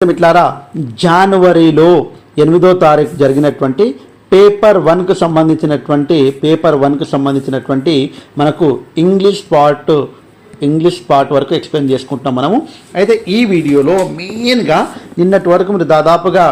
మిట్లారా జనవరిలో ఎనిమిదో తారీఖు జరిగినటువంటి పేపర్ వన్కు సంబంధించినటువంటి పేపర్ వన్కు సంబంధించినటువంటి మనకు ఇంగ్లీష్ పార్ట్ ఇంగ్లీష్ పార్ట్ వరకు ఎక్స్ప్లెయిన్ చేసుకుంటున్నాం మనము. అయితే ఈ వీడియోలో మెయిన్గా నిన్నటి వరకు మీరు దాదాపుగా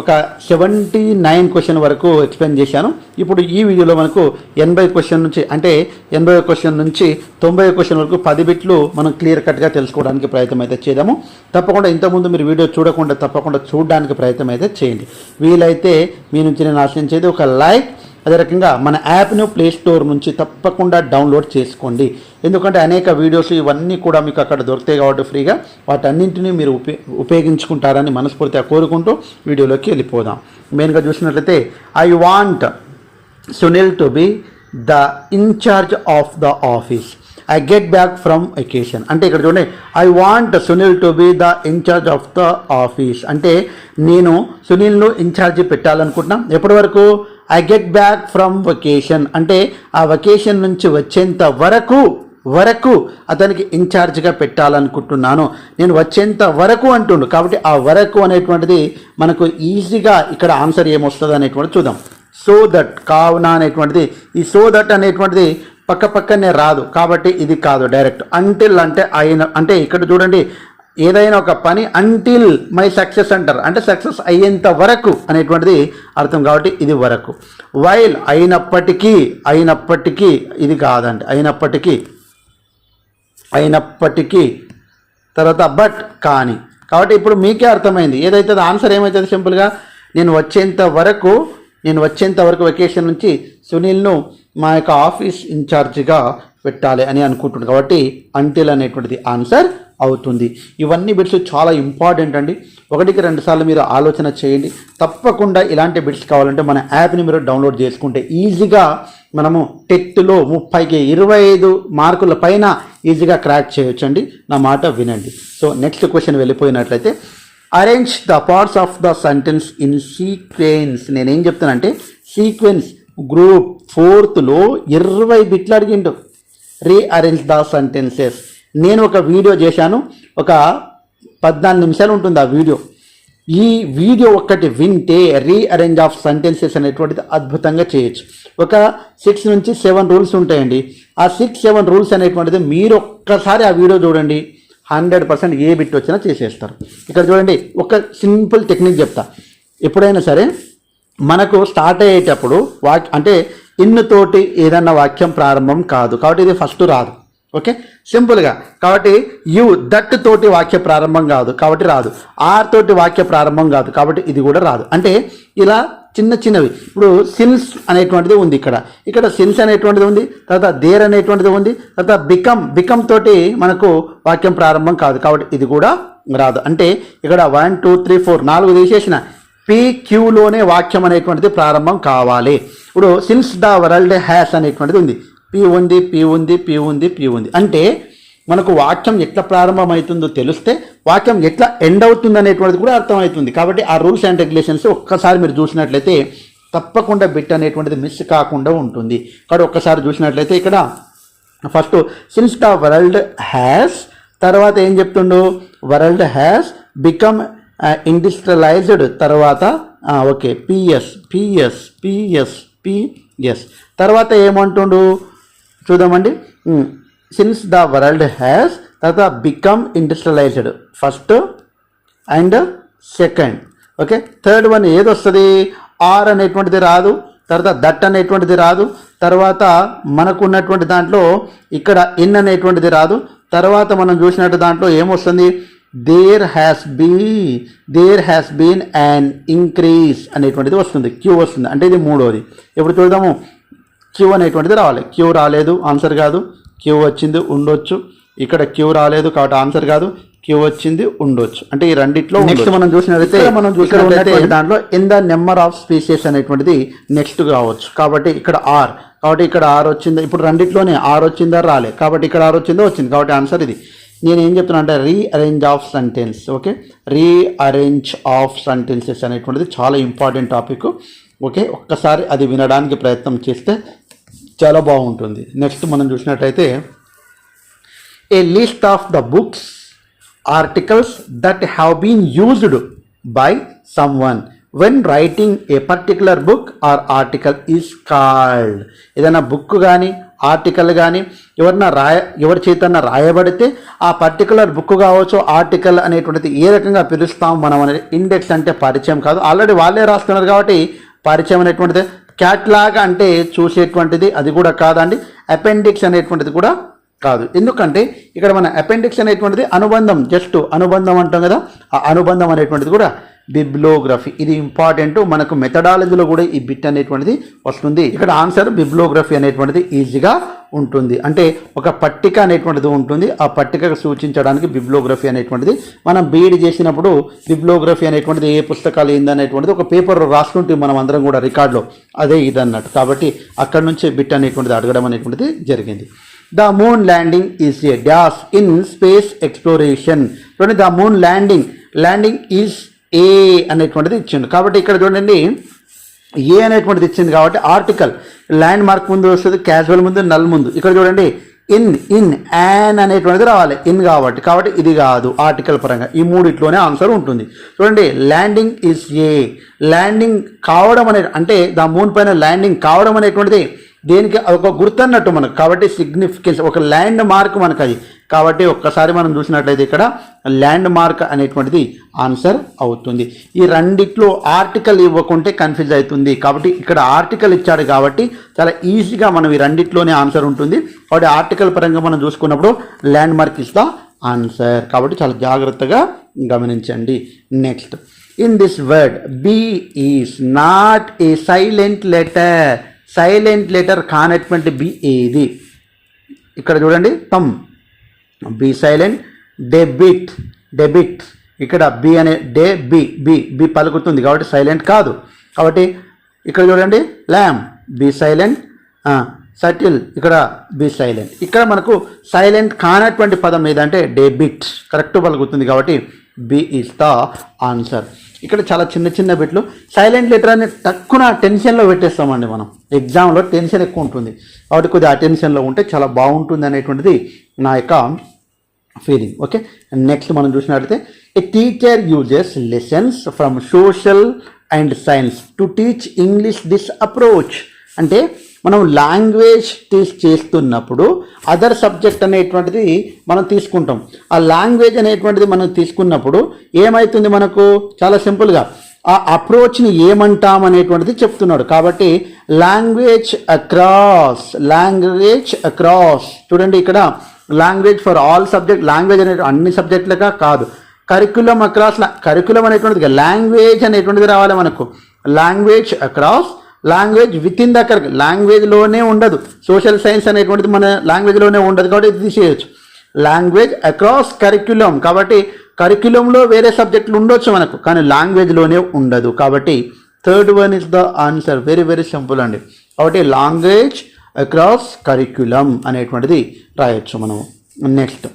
ఒక సెవెంటీ నైన్ క్వశ్చన్ వరకు ఎక్స్ప్లెయిన్ చేశాను. ఇప్పుడు ఈ వీడియోలో మనకు ఎనభై క్వశ్చన్ నుంచి అంటే ఎనభై క్వశ్చన్ నుంచి తొంభై క్వశ్చన్ వరకు పది బిట్లు మనం క్లియర్ కట్గా తెలుసుకోవడానికి ప్రయత్నం అయితే చేద్దాము. తప్పకుండా ఇంతకుముందు మీరు వీడియో చూడకుండా తప్పకుండా చూడడానికి ప్రయత్నం అయితే చేయండి. వీలైతే మీ నుంచి నేను ఆశించేది ఒక లైక్ అదే రకంగా మన యాప్ను ప్లే స్టోర్ నుంచి తప్పకుండా డౌన్లోడ్ చేసుకోండి. ఎందుకంటే అనేక వీడియోస్ ఇవన్నీ కూడా మీకు అక్కడ దొరుకుతాయి కాబట్టి ఫ్రీగా. వాటన్నింటినీ మీరు ఉపే ఉపయోగించుకుంటారని మనస్ఫూర్తిగా కోరుకుంటూ వీడియోలోకి వెళ్ళిపోదాం. మెయిన్గా చూసినట్లయితే I want Sunil to be the incharge of the office I get back from vacation అంటే ఇక్కడ చూడండి I want Sunil to be the incharge of the office అంటే నేను సునీల్ను ఇన్ఛార్జ్ పెట్టాలనుకుంటున్నాను ఎప్పటి వరకు? I get back from vacation అంటే ఆ వెకేషన్ నుంచి వచ్చేంత వరకు వరకు అతనికి ఇన్ఛార్జ్గా పెట్టాలనుకుంటున్నాను. నేను వచ్చేంత వరకు అంటుండు. కాబట్టి ఆ వరకు అనేటువంటిది మనకు ఈజీగా ఇక్కడ ఆన్సర్ ఏమొస్తుంది అనేటువంటిది చూద్దాం. సో దట్ కావున అనేటువంటిది ఈ సో దట్ అనేటువంటిది పక్క పక్కనే రాదు. కాబట్టి ఇది కాదు డైరెక్ట్ అంటిల్ అంటే అయిన అంటే ఇక్కడ చూడండి ఏదైనా ఒక పని అంటిల్ మై సక్సెస్ అంటారు అంటే సక్సెస్ అయ్యేంత వరకు అనేటువంటిది అర్థం కాబట్టి ఇది వరకు. వైల్ అయినప్పటికీ అయినప్పటికీ ఇది కాదండి. అయినప్పటికీ అయినప్పటికీ తర్వాత బట్ కానీ. కాబట్టి ఇప్పుడు మీకే అర్థమైంది. ఏదైతే ఆన్సర్ ఏమవుతుంది సింపుల్గా నేను వచ్చేంత వరకు నేను వచ్చేంత వరకు వెకేషన్ నుంచి సునీల్ను మా యొక్క ఆఫీస్ ఇన్ఛార్జిగా పెట్టాలి అని అనుకుంటున్నాను కాబట్టి అంటిల్ అనేటువంటిది ఆన్సర్ అవుతుంది. ఇవన్నీ బిట్స్ చాలా ఇంపార్టెంట్ అండి. ఒకటికి రెండు సార్లు మీరు ఆలోచన చేయండి. తప్పకుండా ఇలాంటి బిట్స్ కావాలంటే మన యాప్ని మీరు డౌన్లోడ్ చేసుకుంటే ఈజీగా మనము టెట్లో ముప్పైకి ఇరవై ఐదు మార్కుల పైన ఈజీగా క్రాక్ చేయొచ్చండి. నా మాట వినండి. So next question వెళ్ళిపోయినట్లయితే arrange the parts of the sentence in sequence నేనేం చెప్తానంటే సీక్వెన్స్ గ్రూప్ ఫోర్త్లో ఇరవై బిట్లు అడిగిండు. రీఅరేంజ్ ద సెంటెన్సెస్ నేను ఒక వీడియో చేశాను. ఒక పద్నాలుగు నిమిషాలు ఉంటుంది ఆ వీడియో. ఈ వీడియో ఒక్కటి వింటే రీఅరేంజ్ ఆఫ్ సెంటెన్సెస్ అనేటువంటిది అద్భుతంగా చేయొచ్చు. ఒక సిక్స్ నుంచి సెవెన్ రూల్స్ ఉంటాయండి. ఆ సిక్స్ సెవెన్ రూల్స్ అనేటువంటిది మీరు ఒక్కసారి ఆ వీడియో చూడండి. హండ్రెడ్ పర్సెంట్ ఏ బిట్ వచ్చినా చేసేస్తారు. ఇక్కడ చూడండి ఒక సింపుల్ టెక్నిక్ చెప్తా. ఎప్పుడైనా సరే మనకు స్టార్ట్ అయ్యేటప్పుడు వాక్ అంటే ఇన్నుతోటి ఏదన్నా వాక్యం ప్రారంభం కాదు. కాబట్టి ఇది ఫస్ట్ రాదు. ఓకే? సింపుల్గా కాబట్టి యు దట్ తోటి వాక్య ప్రారంభం కాదు. కాబట్టి రాదు. ఆర్ తోటి వాక్య ప్రారంభం కాదు. కాబట్టి ఇది కూడా రాదు. అంటే ఇలా చిన్న చిన్నవి. ఇప్పుడు సిన్స్ అనేటువంటిది ఉంది ఇక్కడ. ఇక్కడ సిన్స్ అనేటువంటిది ఉంది. తర్వాత దేర్ అనేటువంటిది ఉంది. తర్వాత బికమ్ బికమ్ తోటి మనకు వాక్యం ప్రారంభం కాదు. కాబట్టి ఇది కూడా రాదు. అంటే ఇక్కడ వన్ టూ త్రీ ఫోర్ నాలుగు తీసేసిన. పిక్యూలోనే వాక్యం అనేటువంటిది ప్రారంభం కావాలి. ఇప్పుడు సిన్స్ ద వరల్డ్ హ్యాస్ అనేటువంటిది ఉంది. పి ఉంది పి ఉంది పి ఉంది పి ఉంది. అంటే మనకు వాక్యం ఎట్లా ప్రారంభమవుతుందో తెలిస్తే వాక్యం ఎట్లా ఎండ్ అవుతుంది అనేటువంటిది కూడా అర్థమవుతుంది. కాబట్టి ఆ రూల్స్ అండ్ రెగ్యులేషన్స్ ఒక్కసారి మీరు చూసినట్లయితే తప్పకుండా బిట్ అనేటువంటిది మిస్ కాకుండా ఉంటుంది. కాబట్టి ఒక్కసారి చూసినట్లయితే ఇక్కడ first since the world has తర్వాత ఏం చెప్తుండు? వరల్డ్ హ్యాస్ బికమ్ ఇండస్ట్రియలైజ్డ్ తర్వాత okay PS PS PS PS తర్వాత ఏమంటుండు? చూద్దామండి. సిన్స్ ద వరల్డ్ హ్యాస్ తర్వాత become industrialized first and second okay third one ఏది వస్తుంది? ఆర్ అనేటువంటిది రాదు తర్వాత దట్ అనేటువంటిది రాదు తర్వాత మనకు ఉన్నటువంటి దాంట్లో ఇక్కడ ఇన్ అనేటువంటిది రాదు తర్వాత మనం చూసినట్టు దాంట్లో ఏమొస్తుంది there has be there has been and increase అనేటువంటిది వస్తుంది. క్యూ వస్తుంది. అంటే ఇది మూడోది. ఇప్పుడు చూద్దాము. క్యూ అనేటువంటిది రావాలి. క్యూ రాలేదు ఆన్సర్ కాదు. క్యూ వచ్చింది ఉండొచ్చు. ఇక్కడ క్యూ రాలేదు కాబట్టి ఆన్సర్ కాదు. క్యూ వచ్చింది ఉండొచ్చు. అంటే ఈ రెండిట్లో నెక్స్ట్ మనం చూసినట్లయితే మనం చూసినట్లయితే దాంట్లో in the number of species అనేటువంటిది నెక్స్ట్ కావచ్చు. కాబట్టి ఇక్కడ ఆర్ కాబట్టి ఇక్కడ ఆర్ వచ్చింది. ఇప్పుడు రెండిట్లోనే ఆర్ వచ్చిందా? రాలే. కాబట్టి ఇక్కడ ఆర్ వచ్చిందో? వచ్చింది. కాబట్టి ఆన్సర్ ఇది. నేను ఏం చెప్తున్నా అంటే rearrange of sentence okay rearrange of sentences అనేటువంటిది చాలా ఇంపార్టెంట్ టాపిక్ ఓకే ఒక్కసారి అది వినడానికి ప్రయత్నం చేస్తే చాలా బాగుంటుంది. నెక్స్ట్ మనం చూసినట్టయితే a list of the books articles that have been used by someone when writing a particular book or article is called ఏదైనా బుక్ కానీ ఆర్టికల్ కానీ ఎవరన్నా రాయ ఎవరి చేతన్నా రాయబడితే ఆ పర్టికులర్ బుక్ కావచ్చు ఆర్టికల్ అనేటువంటిది ఏ రకంగా పిలుస్తాం మనం అనేది ఇండెక్స్ అంటే పరిచయం కాదు. ఆల్రెడీ వాళ్ళే రాస్తున్నారు కాబట్టి పరిచయం అనేటువంటిది క్యాట్లాగ్ అంటే చూసేటువంటిది అది కూడా కాదండి. అపెండిక్స్ అనేటువంటిది కూడా కాదు. ఎందుకంటే ఇక్కడ మన అపెండిక్స్ అనేటువంటిది అనుబంధం జస్ట్ అనుబంధం అంటాం కదా ఆ అనుబంధం అనేటువంటిది కూడా బిబ్లోగ్రఫీ. ఇది ఇంపార్టెంట్. మనకు మెథడాలజీలో కూడా ఈ బిట్ అనేటువంటిది వస్తుంది. ఇక్కడ ఆన్సర్ బిబ్లోగ్రఫీ అనేటువంటిది ఈజీగా ఉంటుంది. అంటే ఒక పట్టిక అనేటువంటిది ఉంటుంది. ఆ పట్టికకు సూచించడానికి బిబ్లోగ్రఫీ అనేటువంటిది. మనం బీఈడి చేసినప్పుడు బిబ్లోగ్రఫీ అనేటువంటిది ఏ పుస్తకాలు ఏందనేటువంటిది ఒక పేపర్ రాసుకుంటే మనం అందరం కూడా రికార్డులో అదే ఇది అన్నట్టు. కాబట్టి అక్కడ నుంచే బిట్ అనేటువంటిది అడగడం అనేటువంటిది జరిగింది. The moon landing is a dash in space exploration the moon landing landing is a అనేటువంటిది ఇచ్చిండు. కాబట్టి ఇక్కడ చూడండి ఏ అనేటువంటిది ఇచ్చింది కాబట్టి ఆర్టికల్ ల్యాండ్ మార్క్ ముందు వస్తుంది క్యాజువల్ ముందు నల్ ముందు. ఇక్కడ చూడండి ఇన్ ఇన్ యాన్ అనేటువంటిది రావాలి. ఇన్ కాబట్టి కాబట్టి ఇది కాదు ఆర్టికల్ పరంగా. ఈ మూడిట్లోనే ఆన్సర్ ఉంటుంది. చూడండి ల్యాండింగ్ ఇస్ ఏ ల్యాండింగ్ కావడం అనే అంటే దా మూన్ పైన ల్యాండింగ్ కావడం అనేటువంటిది దేనికి ఒక గుర్తు అన్నట్టు మనకు. కాబట్టి సిగ్నిఫికెన్స్ ఒక ల్యాండ్ మార్క్ మనకు అది. కాబట్టి ఒక్కసారి మనం చూసినట్లయితే ఇక్కడ ల్యాండ్ మార్క్ అనేటువంటిది ఆన్సర్ అవుతుంది. ఈ రెండిట్లో ఆర్టికల్ ఇవ్వకుంటే కన్ఫ్యూజ్ అవుతుంది. కాబట్టి ఇక్కడ ఆర్టికల్ ఇచ్చాడు కాబట్టి చాలా ఈజీగా మనం ఈ రెండిట్లోనే ఆన్సర్ ఉంటుంది. కాబట్టి ఆర్టికల్ పరంగా మనం చూసుకున్నప్పుడు landmark is the answer కాబట్టి చాలా జాగ్రత్తగా గమనించండి. Next in this word B is not a silent letter silent letter కానటువంటి బి ఏది? ఇక్కడ చూడండి. Thumb B silent debit debit ఇక్కడ బి అనే డే బి బి బి పలుకుతుంది కాబట్టి సైలెంట్ కాదు. కాబట్టి ఇక్కడ చూడండి ల్యామ్ బి సైలెంట్ సటిల్ ఇక్కడ బి సైలెంట్. ఇక్కడ మనకు సైలెంట్ కానటువంటి పదం ఏదంటే డెబిట్ కరెక్ట్ పలుకుతుంది కాబట్టి బి ఈస్ ద ఆన్సర్. ఇక్కడ చాలా చిన్న చిన్న బిట్లు. సైలెంట్ లెటర్ అనేది తక్కువ టెన్షన్లో పెట్టేస్తామండి మనం. ఎగ్జామ్లో టెన్షన్ ఎక్కువ ఉంటుంది. కాబట్టి కొద్దిగా అటెన్షన్లో ఉంటే చాలా బాగుంటుంది అనేటువంటిది నా యొక్క ఫీలింగ్ ఓకే నెక్స్ట్ మనం చూసినట్లయితే a teacher uses lessons from social and science to teach English this approach అంటే మనం లాంగ్వేజ్ టీచ్ చేస్తున్నప్పుడు అదర్ సబ్జెక్ట్ అనేటువంటిది మనం తీసుకుంటాం. ఆ లాంగ్వేజ్ అనేటువంటిది మనం తీసుకున్నప్పుడు ఏమవుతుంది మనకు? చాలా సింపుల్గా. ఆ అప్రోచ్ని ఏమంటాం అనేటువంటిది చెప్తున్నాడు. కాబట్టి లాంగ్వేజ్ అక్రాస్ లాంగ్వేజ్ అక్రాస్ చూడండి ఇక్కడ language for all subject language అనే అన్ని సబ్జెక్టులుగా కాదు. కరికులం అక్రాస్ కరికులం అనేటువంటిది లాంగ్వేజ్ అనేటువంటిది రావాలి మనకు. Language across language within the కర్ లాంగ్వేజ్లోనే ఉండదు. సోషల్ సైన్స్ అనేటువంటిది మన లాంగ్వేజ్లోనే ఉండదు కాబట్టి ఇది తీసేయచ్చు. లాంగ్వేజ్ అక్రాస్ కరిక్యులం కాబట్టి కరిక్యులంలో వేరే సబ్జెక్టులు ఉండొచ్చు మనకు కానీ లాంగ్వేజ్లోనే ఉండదు. కాబట్టి third one is the answer very very simple అండి. కాబట్టి లాంగ్వేజ్ అక్రాస్ కరిక్యులం అనేటువంటిది రాయొచ్చు మనం next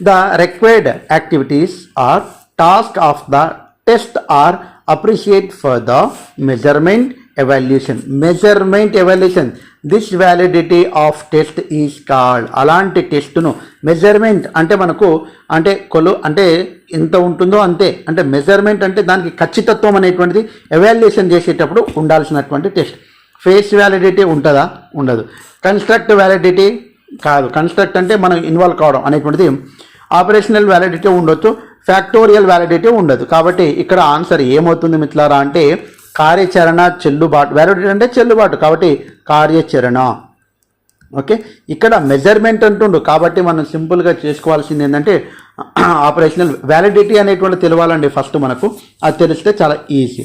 the required activities or task of the test are appreciate for the measurement evaluation measurement evaluation this validity of test is called అలాంటి టెస్ట్ను measurement అంటే మనకు అంటే కొలు అంటే ఎంత ఉంటుందో అంతే. అంటే మెజర్మెంట్ అంటే దానికి ఖచ్చితత్వం అనేటువంటిది ఎవాల్యుయేషన్ చేసేటప్పుడు ఉండాల్సినటువంటి టెస్ట్ ఫేస్ వ్యాలిడిటీ ఉంటుందా? ఉండదు. కన్స్ట్రక్ట్ వ్యాలిడిటీ కాదు. కన్స్ట్రక్ట్ అంటే మనం ఇన్వాల్వ్ కావడం అనేటువంటిది ఆపరేషనల్ వ్యాలిడిటీ ఉండొచ్చు ఫ్యాక్టోరియల్ వ్యాలిడిటీ ఉండదు. కాబట్టి ఇక్కడ ఆన్సర్ ఏమవుతుంది మిత్రులారా అంటే కార్యాచరణ చెల్లుబాటు. వ్యాలిడిటీ అంటే చెల్లుబాటు. కాబట్టి కార్యాచరణ. ఓకే? ఇక్కడ మెజర్మెంట్ అంటుండు. కాబట్టి మనం సింపుల్గా చేసుకోవాల్సింది ఏంటంటే ఆపరేషనల్ వ్యాలిడిటీ అనేటువంటి తెలియాలండి ఫస్ట్ మనకు. అది తెలిస్తే చాలా easy.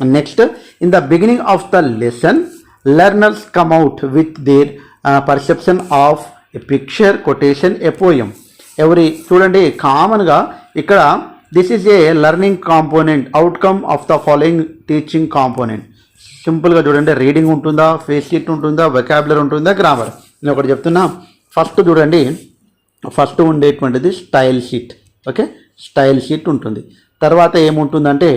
Next in the beginning of the lesson learners come out with their perception of a picture quotation a poem ఎవరి చూడండి కామన్గా ఇక్కడ this is a learning component outcome of the following teaching component సింపుల్గా చూడండి reading ఉంటుందా face sheet ఉంటుందా వెకాబులర్ ఉంటుందా grammar నేను ఒకటి చెప్తున్నా. ఫస్ట్ చూడండి ఫస్ట్ ఉండేటువంటిది style sheet okay style sheet ఉంటుంది. తర్వాత ఏముంటుందంటే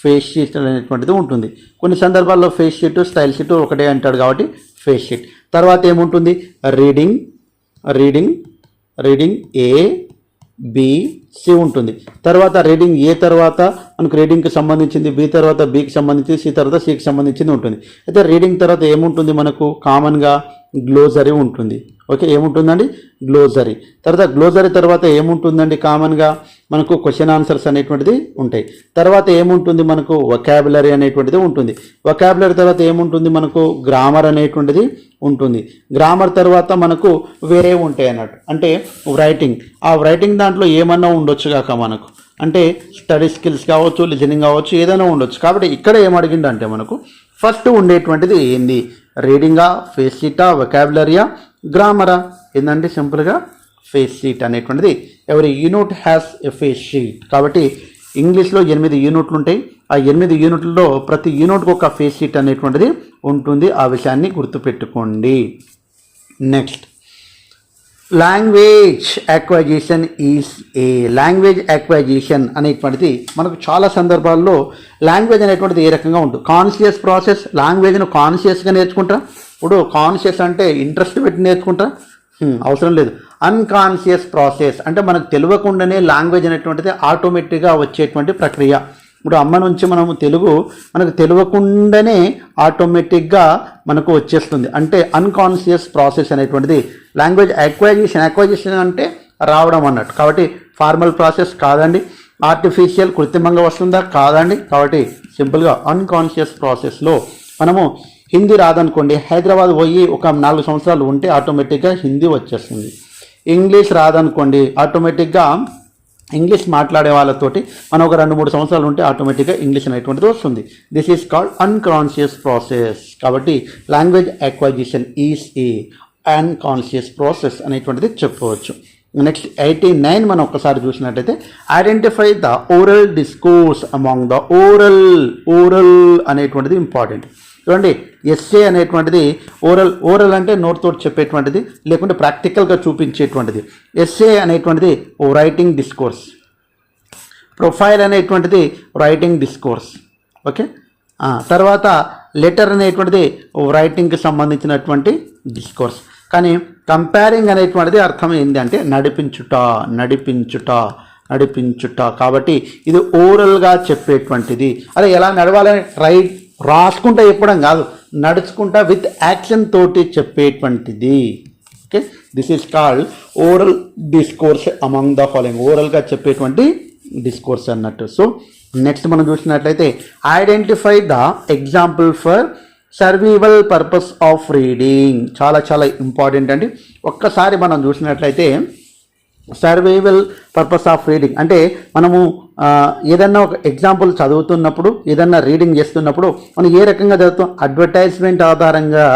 ఫేస్ షీట్ అనేటువంటిది ఉంటుంది. కొన్ని సందర్భాల్లో ఫేస్ షీట్ స్టైల్ షీట్ ఒకటే అంటాడు కాబట్టి ఫేస్ షీట్. తర్వాత ఏముంటుంది? Reading reading reading A B C ఉంటుంది. తర్వాత రీడింగ్ ఏ తర్వాత మనకు రీడింగ్కి సంబంధించింది బి తర్వాత బికి సంబంధించి సి తర్వాత సికి సంబంధించింది ఉంటుంది. అయితే రీడింగ్ తర్వాత ఏముంటుంది మనకు? కామన్గా గ్లోజరీ ఉంటుంది. ఓకే ఏముంటుందండి? గ్లోజరీ. తర్వాత గ్లోజరీ తర్వాత ఏముంటుందండి కామన్గా? మనకు క్వశ్చన్ ఆన్సర్స్ అనేటువంటిది ఉంటాయి. తర్వాత ఏముంటుంది మనకు వొకాబులరీ అనేటువంటిది ఉంటుంది. వొకాబులరీ తర్వాత ఏముంటుంది మనకు గ్రామర్ అనేటువంటిది ఉంటుంది. గ్రామర్ తర్వాత మనకు వేరే ఉంటాయి అన్నట్టు. అంటే రైటింగ్ ఆ రైటింగ్ దాంట్లో ఏమన్నా ఉండొచ్చు కాక మనకు. అంటే స్టడీ స్కిల్స్ కావచ్చు లిజనింగ్ కావచ్చు ఏదైనా ఉండొచ్చు. కాబట్టి ఇక్కడ ఏం అడిగిందంటే మనకు ఫస్ట్ ఉండేటువంటిది ఏంది? రీడింగా ఫేస్ షీటా వొకాబులరీయా గ్రామరా ఏంటంటే సింపుల్గా ఫేస్ షీట్ అనేటువంటిది. ఎవరి unit has a face sheet కాబట్టి ఇంగ్లీష్లో ఎనిమిది యూనిట్లు ఉంటాయి. ఆ ఎనిమిది యూనిట్లలో ప్రతి యూనిట్కి ఒక ఫేస్ షీట్ అనేటువంటిది ఉంటుంది. ఆ విషయాన్ని గుర్తుపెట్టుకోండి. Next language acquisition is a language acquisition అనేటువంటిది మనకు చాలా సందర్భాల్లో లాంగ్వేజ్ అనేటువంటిది ఏ రకంగా ఉంటుంది కాన్షియస్ ప్రాసెస్ లాంగ్వేజ్ను కాన్షియస్గా నేర్చుకుంటా ఇప్పుడు కాన్షియస్ అంటే ఇంట్రెస్ట్ పెట్టి నేర్చుకుంటా అవసరం లేదు. అన్కాన్షియస్ ప్రాసెస్ అంటే మనకు తెలియకుండానే లాంగ్వేజ్ అనేటువంటిది ఆటోమేటిక్గా వచ్చేటువంటి ప్రక్రియ. ఇప్పుడు అమ్మ నుంచి మనము తెలుగు మనకు తెలియకుండానే ఆటోమేటిక్గా మనకు వచ్చేస్తుంది. అంటే అన్కాన్షియస్ ప్రాసెస్ అనేటువంటిది. లాంగ్వేజ్ అక్వైజేషన్ అక్వైజేషన్ అంటే రావడం అన్నట్టు. కాబట్టి ఫార్మల్ ప్రాసెస్ కాదండి. ఆర్టిఫిషియల్ కృత్రిమంగా వస్తుందా? కాదండి. కాబట్టి సింపుల్గా అన్కాన్షియస్ ప్రాసెస్లో మనము హిందీ రాదనుకోండి. హైదరాబాద్ పోయి ఒక నాలుగు సంవత్సరాలు ఉంటే ఆటోమేటిక్గా హిందీ వచ్చేస్తుంది. ఇంగ్లీష్ రాదనుకోండి ఆటోమేటిక్గా ఇంగ్లీష్ మాట్లాడే వాళ్ళతోటి మనం ఒక రెండు మూడు సంవత్సరాలు ఉంటే ఆటోమేటిక్గా ఇంగ్లీష్ అనేటువంటిది వస్తుంది. This is called unconscious process కాబట్టి లాంగ్వేజ్ అక్వైజిషన్ ఈజ్ ఈ అన్కాన్షియస్ ప్రాసెస్ అనేటువంటిది చెప్పవచ్చు. నెక్స్ట్ ఎయిటీ నైన్ మనం ఒక్కసారి చూసినట్టయితే identify the oral discourse among the oral oral అనేటువంటిది ఇంపార్టెంట్ చూడండి ఎస్ఏ అనేటువంటిది ఓరల్ ఓరల్ అంటే నోట్తో చెప్పేటువంటిది లేకుంటే ప్రాక్టికల్గా చూపించేటువంటిది. ఎస్ఏ అనేటువంటిది ఓ రైటింగ్ డిస్కోర్స్ ప్రొఫైల్ అనేటువంటిది రైటింగ్ డిస్కోర్స్ ఓకే? తర్వాత లెటర్ అనేటువంటిది రైటింగ్కి సంబంధించినటువంటి డిస్కోర్స్ కానీ కంపేరింగ్ అనేటువంటిది అర్థం ఏంటి అంటే నడిపించుట నడిపించుట నడిపించుట. కాబట్టి ఇది ఓరల్గా చెప్పేటువంటిది. అదే ఎలా నడవాలని? రైట్ రాసుకుంటా చెప్పడం కాదు నడుచుకుంటా విత్ యాక్షన్ తోటి చెప్పేటువంటిది. Okay this is called oral discourse among the following ఓరల్గా చెప్పేటువంటి డిస్కోర్స్ అన్నట్టు. సో నెక్స్ట్ మనం చూసినట్లయితే identify the example for survival purpose of reading చాలా చాలా ఇంపార్టెంట్ అండి. ఒక్కసారి మనం చూసినట్లయితే సర్వైవల్ పర్పస్ ఆఫ్ రీడింగ్ అంటే మనము ఏదన్నా ఒక ఎగ్జాంపుల్ చదువుతున్నప్పుడు ఏదన్నా రీడింగ్ చేస్తున్నప్పుడు మనం ఏ రకంగా చదువుతాం? అడ్వర్టైజ్మెంట్ ఆధారంగా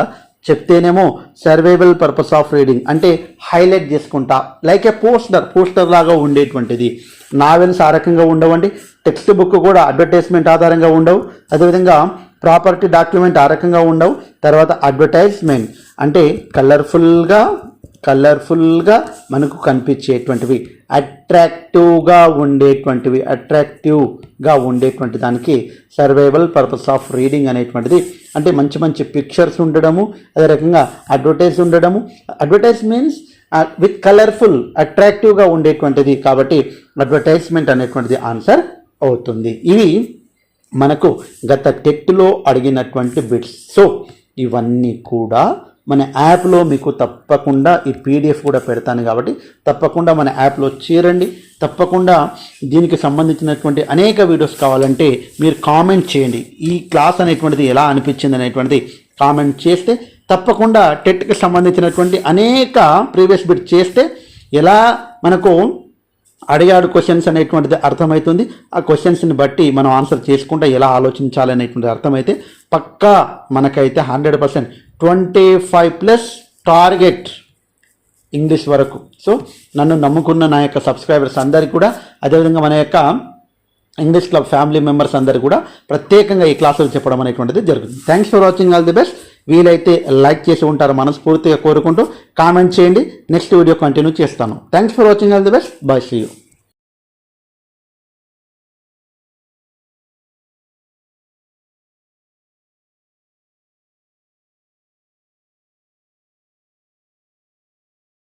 చెప్తేనేమో సర్వైవల్ పర్పస్ ఆఫ్ రీడింగ్ అంటే హైలైట్ చేసుకుంటా. లైక్ ఏ పోస్టర్ పోస్టర్ లాగా ఉండేటువంటిది. నావెల్స్ ఆ రకంగా ఉండవండి. టెక్స్ట్ బుక్ కూడా అడ్వర్టైజ్మెంట్ ఆధారంగా ఉండవు. అదేవిధంగా ప్రాపర్టీ డాక్యుమెంట్ ఆ రకంగా ఉండవు. తర్వాత అడ్వర్టైజ్మెంట్ అంటే కలర్ఫుల్గా కలర్ఫుల్గా మనకు కనిపించేటువంటివి అట్రాక్టివ్గా ఉండేటువంటివి అట్రాక్టివ్గా ఉండేటువంటి దానికి సర్వైవల్ పర్పస్ ఆఫ్ రీడింగ్ అనేటువంటిది అంటే మంచి మంచి పిక్చర్స్ ఉండడము అదే రకంగా అడ్వర్టైజ్ ఉండడము. అడ్వర్టైజ్ మీన్స్ విత్ కలర్ఫుల్ అట్రాక్టివ్గా ఉండేటువంటిది కాబట్టి అడ్వర్టైజ్మెంట్ అనేటువంటిది ఆన్సర్ అవుతుంది. ఇవి మనకు గత టెట్లో అడిగినటువంటి బిట్స్. సో ఇవన్నీ కూడా మన యాప్లో మీకు తప్పకుండా ఈ పీడిఎఫ్ కూడా పెడతాను కాబట్టి తప్పకుండా మన యాప్లో చేరండి. తప్పకుండా దీనికి సంబంధించినటువంటి అనేక వీడియోస్ కావాలంటే మీరు కామెంట్ చేయండి. ఈ క్లాస్ అనేటువంటిది ఎలా అనిపించింది అనేటువంటిది కామెంట్ చేస్తే తప్పకుండా టెట్కి సంబంధించినటువంటి అనేక ప్రీవియస్ బిట్ చేస్తే ఎలా మనకు అడిగాడు క్వశ్చన్స్ అనేటువంటిది అర్థమవుతుంది ఆ క్వశ్చన్స్ని బట్టి మనం ఆన్సర్ చేసుకుంటే ఎలా ఆలోచించాలి అనేటువంటిది అర్థమైతే పక్కా మనకైతే hundred percent twenty five plus target English వరకు. సో నన్ను నమ్ముకున్న నా యొక్క సబ్స్క్రైబర్స్ అందరికీ కూడా అదేవిధంగా మన యొక్క ఇంగ్లీష్ క్లబ్ ఫ్యామిలీ మెంబర్స్ అందరు కూడా ప్రత్యేకంగా ఈ క్లాసులు చెప్పడం అనేటువంటిది జరుగుతుంది. Thanks for watching all the best వీలైతే లైక్ చేసి ఉంటారు మనస్ఫూర్తిగా కోరుకుంటూ కామెంట్ చేయండి. నెక్స్ట్ వీడియో కంటిన్యూ చేస్తాను. Thanks for watching all the best bye see you